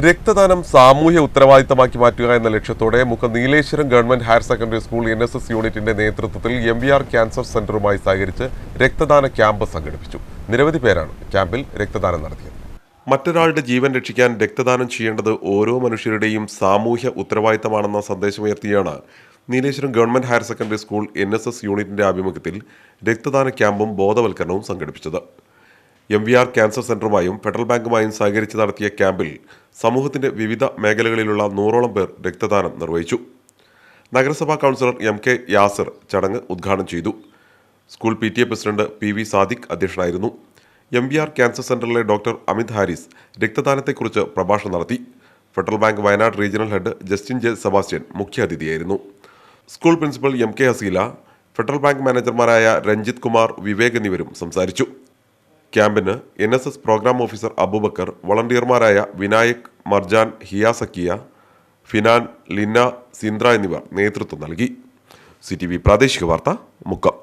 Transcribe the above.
രക്തദാനം സാമൂഹ്യ ഉത്തരവാദിത്തമാക്കി മാറ്റുക എന്ന ലക്ഷ്യത്തോടെ മുഖം Nileshwaram government higher secondary school N S S യൂണിറ്റിന്റെ നേതൃത്വത്തിൽ എം വി ആർ ക്യാൻസർ സെന്ററുമായി സഹകരിച്ച് രക്തദാന ക്യാമ്പ് സംഘടിപ്പിച്ചു. നിരവധി പേരാണ് ക്യാമ്പിൽ രക്തദാനം നടത്തിയത്. മറ്റൊരാളുടെ ജീവൻ രക്ഷിക്കാൻ രക്തദാനം ചെയ്യേണ്ടത് ഓരോ മനുഷ്യരുടെയും സാമൂഹ്യ ഉത്തരവാദിത്തമാണെന്ന സന്ദേശമുയർത്തിയാണ് Nileshwaram government higher secondary school N യൂണിറ്റിന്റെ ആഭിമുഖ്യത്തിൽ രക്തദാന ക്യാമ്പും ബോധവൽക്കരണവും സംഘടിപ്പിച്ചത്. എം വി ആർ ക്യാൻസർ സെന്ററുമായും ഫെഡറൽ ബാങ്കുമായും സഹകരിച്ച് നടത്തിയ ക്യാമ്പിൽ സമൂഹത്തിന്റെ വിവിധ മേഖലകളിലുള്ള നൂറോളം പേർ രക്തദാനം നിർവഹിച്ചു. നഗരസഭാ കൗൺസിലർ എം കെ യാസിർ ചടങ്ങ് ഉദ്ഘാടനം ചെയ്തു. School P T A president P V Sadiq അധ്യക്ഷനായിരുന്നു. എം വി ആർ ക്യാൻസർ സെന്ററിലെ ഡോക്ടർ അമിത് ഹാരിസ് രക്തദാനത്തെക്കുറിച്ച് പ്രഭാഷണം നടത്തി. Federal Bank Wayanad regional head Justin J Sebastian മുഖ്യാതിഥിയായിരുന്നു. School principal M K Haseela Federal Bank മാനേജർമാരായ Ranjith Kumar Vivek എന്നിവരും സംസാരിച്ചു. ക്യാമ്പിന് N S S programme officer Abubakar വളണ്ടിയർമാരായ Vinayak Marjan ഹിയാസക്കിയ ഫിനാൻ ലിന്ന സിന്ദ്ര എന്നിവർ നേതൃത്വം നൽകി. സി ടി വി പ്രാദേശിക വാർത്ത മുക്കം.